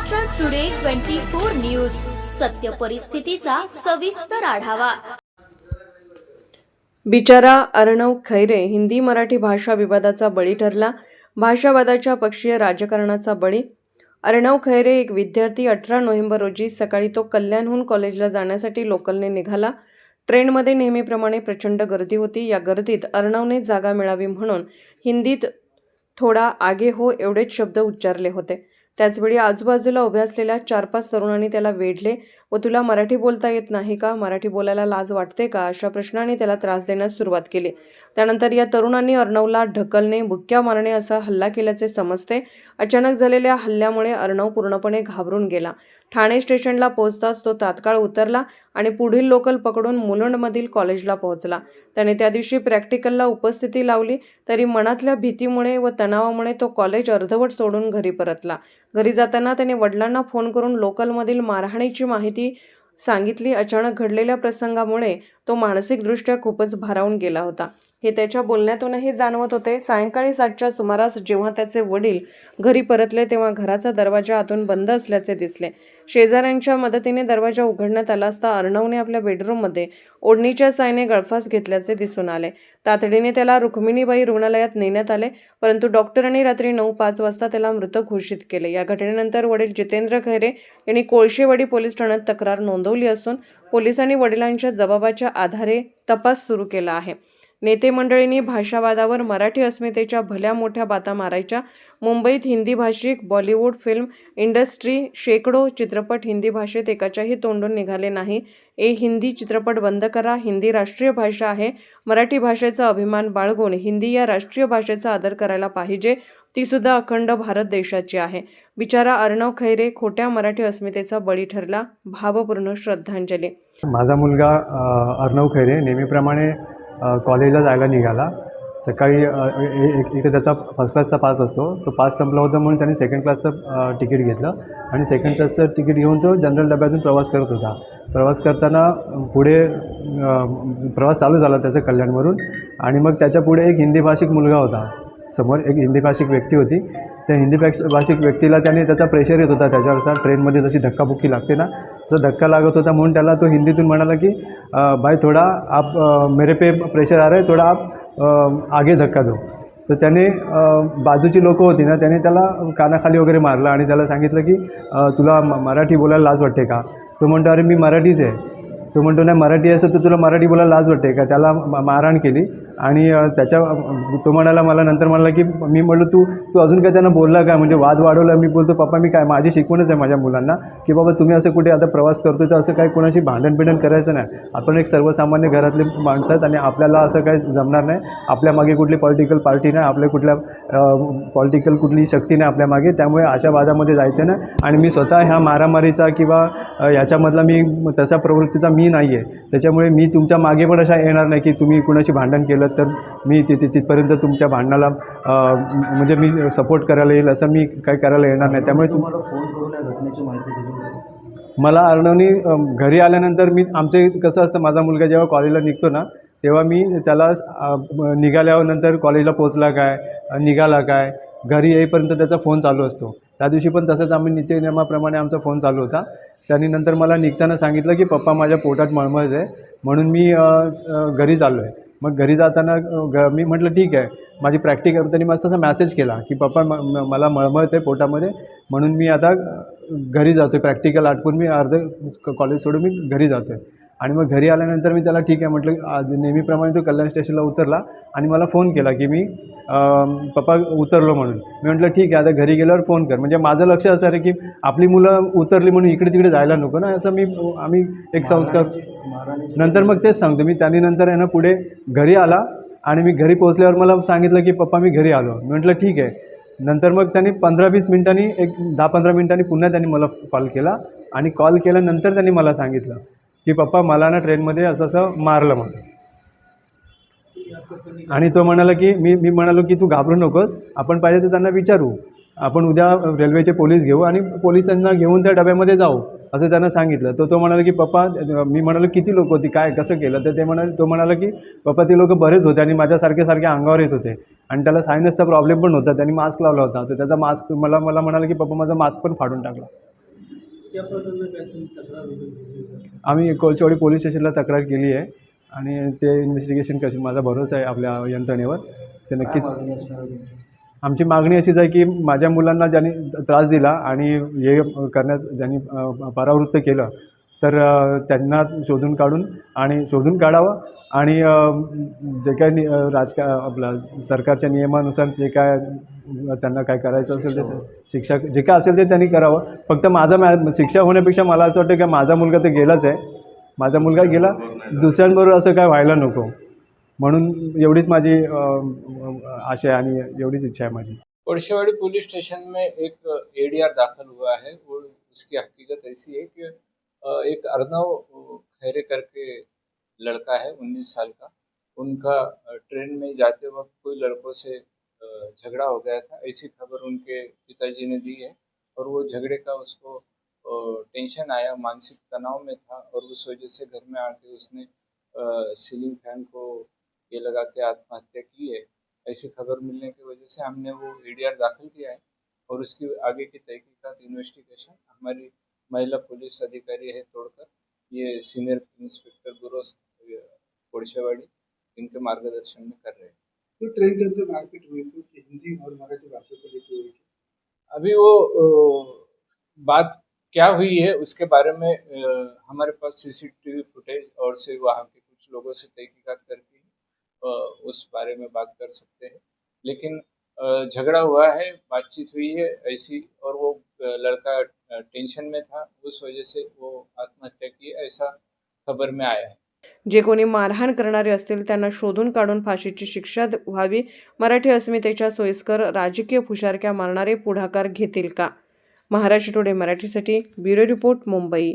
Maharashtra today twenty four news सत्य परिस्थितीचा सविस्तर आढावा. बिचारा अर्णव खैरे हिंदी मराठी भाषा विवादाचा बळी ठरला. भाषावादाच्या पक्षीय राजकारणाचा बळी. अर्णव खैरे एक विद्यार्थी अठरा नोव्हेंबर रोजी सकाळी तो कल्याणहून कॉलेजला जाण्यासाठी लोकलने निघाला. ट्रेनमध्ये नेहमीप्रमाणे प्रचंड गर्दी होती. या गर्दीत अर्णवने जागा मिळावी म्हणून हिंदीत थोडा आगे हो एवढेच शब्द उच्चारले होते. त्याचवेळी आजूबाजूला उभ्या असलेल्या चार पाच तरुणांनी त्याला वेढले व तुला मराठी बोलता येत नाही का? मराठी बोलायला लाज वाटते का? अशा प्रश्नाने त्याला त्रास देण्यास सुरुवात केली. त्यानंतर या तरुणांनी अर्णवला ढकलणे बुक्क्या मारणे असा हल्ला केल्याचे समजते. अचानक झालेल्या हल्ल्यामुळे अर्णव पूर्णपणे घाबरून गेला. ठाणे स्टेशनला पोहोचताच तो तात्काळ उतरला आणि पुढील लोकल पकडून मुलुंडमधील कॉलेजला पोहोचला. त्याने त्या दिवशी प्रॅक्टिकलला उपस्थिती लावली तरी मनातल्या भीतीमुळे व तणावामुळे तो कॉलेज अर्धवट सोडून घरी परतला. घरी जाताना त्याने वडिलांना फोन करून लोकलमधील मारहाणीची माहिती सांगितली अचानक घडलेल्या प्रसंगामुळे तो मानसिकदृष्ट्या खूपच भारावून गेला होता. हे त्याच्या बोलण्यातूनही जाणवत होते. सायंकाळी सातच्या सुमारास जेव्हा त्याचे वडील घरी परतले तेव्हा घराचा दरवाजा आतून बंद असल्याचे दिसले. शेजाऱ्यांच्या मदतीने दरवाजा उघडण्यात आला असता अर्णवने आपल्या बेडरूममध्ये ओढणीच्या सायने गळफास घेतल्याचे दिसून आले. तातडीने त्याला रुक्मिणीबाई रुग्णालयात नेण्यात आले परंतु डॉक्टरांनी रात्री नऊ पाच वाजता त्याला मृत घोषित केले. या घटनेनंतर वडील जितेंद्र खैरे यांनी कोळशेवाडी पोलीस ठाण्यात तक्रार नोंदवली असून पोलिसांनी वडिलांच्या जबाबाच्या आधारे तपास सुरू केला आहे. नेते मंडळींनी भाषावादावर मराठी अस्मितेच्या भल्या मोठ्या बाता मारायच्या. मुंबईत हिंदी भाषिक बॉलिवूड फिल्म इंडस्ट्री शेकडो चित्रपट हिंदी भाषेत एकाच्याही तोंडून निघाले नाही. ए हिंदी चित्रपट बंद करा. हिंदी राष्ट्रीय भाषा आहे. मराठी भाषेचा अभिमान बाळगून हिंदी या राष्ट्रीय भाषेचा आदर करायला पाहिजे ती सुद्धा अखंड भारत देशाची आहे. बिचारा अर्णव खैरे खोट्या मराठी अस्मितेचा बळी ठरला. भावपूर्ण श्रद्धांजली. माझा मुलगा अर्णव खैरे नेहमीप्रमाणे कॉलेजला जायला निघाला. सकाळी ए- एक एक तर त्याचा फर्स्ट क्लासचा पास असतो. तो पास संपला होता म्हणून त्याने सेकंड क्लासचं तिकीट घेतलं. आणि सेकंड क्लासचं तिकीट घेऊन तो जनरल डब्यातून प्रवास करत होता. प्रवास करताना पुढे प्रवास चालू झाला त्याचा कल्याणवरून. आणि मग त्याच्या पुढे एक हिंदी भाषिक मुलगा होता. समोर एक हिंदी भाषिक व्यक्ती होती. त्या हिंदी भाष भाषिक व्यक्तीला त्याने त्याचा प्रेशर येत होता. त्याच्यावर असा ट्रेनमध्ये जशी धक्काबुक्की लागते ना तसं धक्का लागत होता म्हणून त्याला तो हिंदीतून म्हणाला की भाई थोडा आप मेरे पे प्रेशर आ रहा है थोडा आप आगे धक्का दो. तर त्याने बाजूची लोकं होती ना त्याने त्याला कानाखाली वगैरे मारलं आणि त्याला सांगितलं की तुला मराठी बोलायला लाज वाटते का? तो म्हणतो अरे मी मराठीच आहे. तो म्हणतो नाही मराठी असं तर तुला मराठी बोलायला लाज वाटते का? त्याला मारहाण केली. आणि त्याच्या तो म्हणाला मला नंतर म्हणाला की मी म्हणलो तू तू अजून काय त्यांना बोलला काय म्हणजे वाद वाढवला. मी बोलतो पप्पा मी काय माझी शिकवणच आहे माझ्या मुलांना की बाबा तुम्ही असं कुठे आता प्रवास करतो तर असं काय कोणाशी भांडण बिंडण करायचं नाही. आपण एक सर्वसामान्य घरातले माणसं आहेत आणि आपल्याला असं काय जमणार नाही. आपल्या मागे कुठली पॉलिटिकल पार्टी नाही आपल्या कुठल्या पॉलिटिकल कुठली शक्ती नाही आपल्या मागे. त्यामुळे अशा वादामध्ये जायचं नाही. आणि मी स्वतः ह्या मारामारीचा किंवा याच्यामधला मी तसा प्रवृत्तीचा मी नाही आहे त्याच्यामुळे मी तुमच्या मागे पण अशा येणार नाही की तुम्ही कुणाशी भांडण केलं तर मी तिथे तिथपर्यंत तुमच्या भांडणाला म्हणजे मी सपोर्ट करायला येईल असं मी काही करायला येणार नाही. त्यामुळे तुम तुम्हाला फोन करून या घटनेची माहिती दिली मला अर्णवनी घरी आल्यानंतर मी आमचे कसं असतं माझा मुलगा जेव्हा कॉलेजला निघतो ना तेव्हा मी त्याला निघाल्यानंतर कॉलेजला पोचला काय निघाला काय घरी येईपर्यंत त्याचा फोन चालू असतो. त्या दिवशी पण तसंच आम्ही नित्यनियमाप्रमाणे आमचा फोन चालू होता. त्यांनी नंतर मला निघताना सांगितलं की पप्पा माझ्या पोटात मळमळ आहे म्हणून मी घरी चाललो आहे मग घरी जाताना ग मी म्हटलं ठीक आहे. माझी प्रॅक्टिकल त्यांनी मस्त तसा मॅसेज केला की पप्पा म म- मला मळमळत आहे पोटामध्ये म्हणून मी आता घरी जातो आहे प्रॅक्टिकल आटपून मी अर्ध कॉलेज सोडून मी घरी जातो आहे आणि मग घरी आल्यानंतर मी त्याला ठीक आहे म्हटलं आज नेहमीप्रमाणे तो कल्याण स्टेशनला उतरला आणि मला फोन केला की मी पप्पा उतरलो म्हणून. मी म्हटलं ठीक आहे आता घरी गेल्यावर फोन कर. म्हणजे माझं लक्ष असं आहे की आपली मुलं उतरली म्हणून इकडे तिकडे जायला नको ना असं मी आम्ही एक संस्कार नंतर मग तेच सांगतो. मी त्याने नंतर आहे ना पुढे घरी आला आणि मी घरी पोचल्यावर मला सांगितलं की पप्पा मी घरी आलो. मी म्हटलं ठीक आहे. नंतर मग त्यांनी पंधरा वीस मिनिटांनी एक दहा पंधरा मिनिटांनी पुन्हा त्यांनी मला कॉल केला आणि कॉल केल्यानंतर त्यांनी मला सांगितलं. की पप्पा मला ना ट्रेनमध्ये असं असं मारलं म्हणून. आणि तो म्हणाला की मी मी म्हणालो की तू घाबरू नकोस. आपण पाहिजे तर त्यांना विचारू. आपण उद्या रेल्वेचे पोलीस घेऊ आणि पोलिसांना घेऊन त्या डब्यामध्ये जाऊ असं त्यांना सांगितलं. तर तो म्हणाला की पप्पा मी म्हणालो किती लोक होती? काय कसं केलं? तर ते म्हणाले तो म्हणाला की पप्पा ते लोक बरेच होते आणि माझ्यासारखे सारखे अंगावर येत होते. आणि त्याला सायनसचा प्रॉब्लेम पण होता. त्यांनी मास्क लावला होता. तर त्याचा मास्क मला मला म्हणाला की पप्पा माझा मास्क पण फाडून टाकला. त्या प्रकरणात काय तुम्ही तक्रार वगैरे दिली आहे का? आम्ही कोळशेवाडी पोलीस स्टेशनला तक्रार केली आहे आणि ते इन्व्हेस्टिगेशन करतील माझा भरोसा आहे आपल्या यंत्रणेवर ते काय नक्कीच मागणी असणार आहे तुमची? आमची मागणी अशीच आहे की माझ्या मुलांना ज्यांनी त्रास दिला आणि हे करण्यास ज्यांनी अ, परावृत्त केलं तर त्यांना शोधून काढून आणि शोधून काढावं आणि जे काही नि- राजका आपला सरकारच्या नियमानुसार जे काय त्यांना काय करायचं असेल ते शिक्षा जे काय असेल ते त्यांनी करावं. फक्त माझा मॅ शिक्षा होण्यापेक्षा मला असं वाटतं की माझा मुलगा तर गेलाच आहे. माझा मुलगा गेला दुसऱ्यांबरोबर असं काय व्हायला नको. म्हणून एवढीच माझी आशा आहे आणि एवढीच इच्छा आहे माझी. कोरशेवाड़ी पुलिस स्टेशन में एक एडीआर दाखिल हुआ है वो उसकी हकीकत ऐसी है कि एक अर्नव खैरे करके लड़का है, उन्नीस साल का। उनका ट्रेन में जाते वक्त कोई लड़कों से झगड़ा हो गया था। ऐसी खबर उनके पिताजी ने दी है और वो झगड़े का उसको टेंशन आया, मानसिक तनाव में था और उस वजह से घर में आके उसने सीलिंग फ़ैन को ये लगा के आत्महत्या की है। ऐसी खबर मिलने की वजह से हमने वो एडीआर दाखिल किया है और उसकी आगे की तहकीकात इन्वेस्टिगेशन हमारी महिला पुलिस अधिकारी है तोड़कर ये सीनियर इंस्पेक्टर गुरु कोड़शेवाड़ी इनके मार्गदर्शन में कर रहे हैं। तो ट्रेन के अंदर मारपीट हुई थी कि हिंदी और मराठी भाषा को लेकर हुई थी? अभी वो बात क्या हुई है उसके बारे में हमारे पास सीसीटीवी फुटेज और से वहाँ के कुछ लोगों से तहकीकात करके उस बारे में बात कर सकते हैं। लेकिन झगड़ा हुआ है बातचीत हुई है ऐसी और वो लड़का टेंशन में था उस वजह से वो आत्महत्या की ऐसा खबर में आया है। जे कोणी मारहाण करणारे असतील त्यांना शोधून काढून फाशीची शिक्षा व्हावी. मराठी अस्मितेच्या सोयीस्कर राजकीय फुशारक्या मारणारे पुढाकार घेतील का? महाराष्ट्र टुडे मराठीसाठी ब्युरो रिपोर्ट मुंबई.